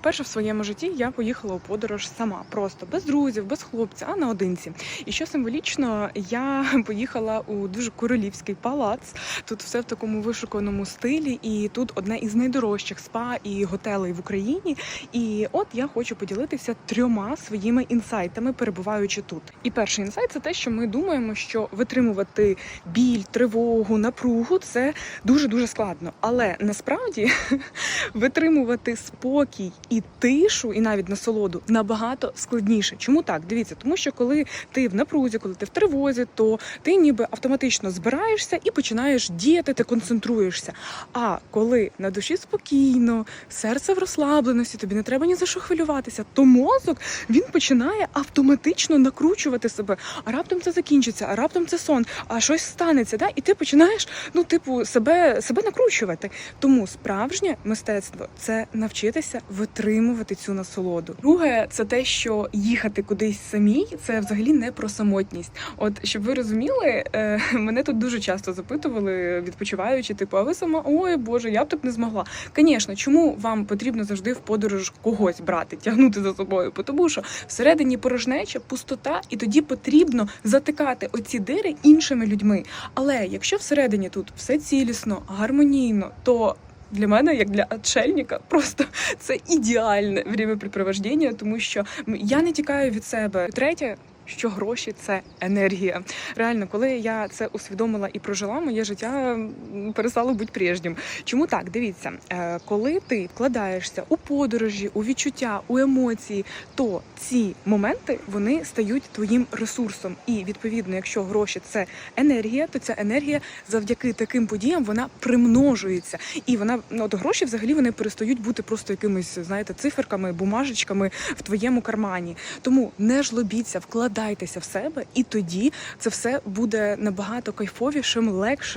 Вперше в своєму житті я поїхала у подорож сама, просто без друзів, без хлопця, а наодинці. І що символічно, я поїхала у дуже королівський палац. Тут все в такому вишуканому стилі, і тут одне із найдорожчих спа і готелей в Україні. І от я хочу поділитися трьома своїми інсайтами, перебуваючи тут. І перший інсайт це те, що ми думаємо, що витримувати біль, тривогу, напругу це дуже дуже складно. Але насправді витримувати спокій і тишу, і навіть насолоду набагато складніше. Чому так? Дивіться, тому що коли ти в напрузі, коли ти в тривозі, то ти ніби автоматично збираєшся і починаєш діяти, ти концентруєшся. А коли на душі спокійно, серце в розслабленості, тобі не треба ні за що хвилюватися, то мозок він починає автоматично накручувати себе. А раптом це закінчиться, а раптом це сон, а щось станеться. Да? І ти починаєш, ну, типу, себе, себе накручувати. Тому справжнє мистецтво це навчитися витримувати цю насолоду. Друге, це те, що їхати кудись самій, це взагалі не про самотність. От щоб ви розуміли, е, мене тут дуже часто запитували, відпочиваючи, типу, а ви сама ой Боже, я б так не змогла. Звісно, чому вам потрібно завжди в подорож когось брати, тягнути за собою? Бо Тому що всередині порожнеча, пустота, і тоді потрібно затикати оці дири іншими людьми. Але якщо всередині тут все цілісно, гармонійно, то для мене, як для отшельника, просто це ідеальне времяпрепровождення, тому що я не тікаю від себе. Третє. Що гроші це енергія. Реально, коли я це усвідомила і прожила, моє життя перестало бути прежнім. Чому так? Дивіться, е, коли ти вкладаєшся у подорожі, у відчуття, у емоції, то ці моменти вони стають твоїм ресурсом. І відповідно, якщо гроші це енергія, то ця енергія завдяки таким подіям вона примножується. І вона ну, от гроші взагалі вони перестають бути просто якимись, знаєте, циферками, бумажечками в твоєму кармані. Тому не жлобіться, вкладайтеся в себе, і тоді це все буде набагато кайфовішим, легшим.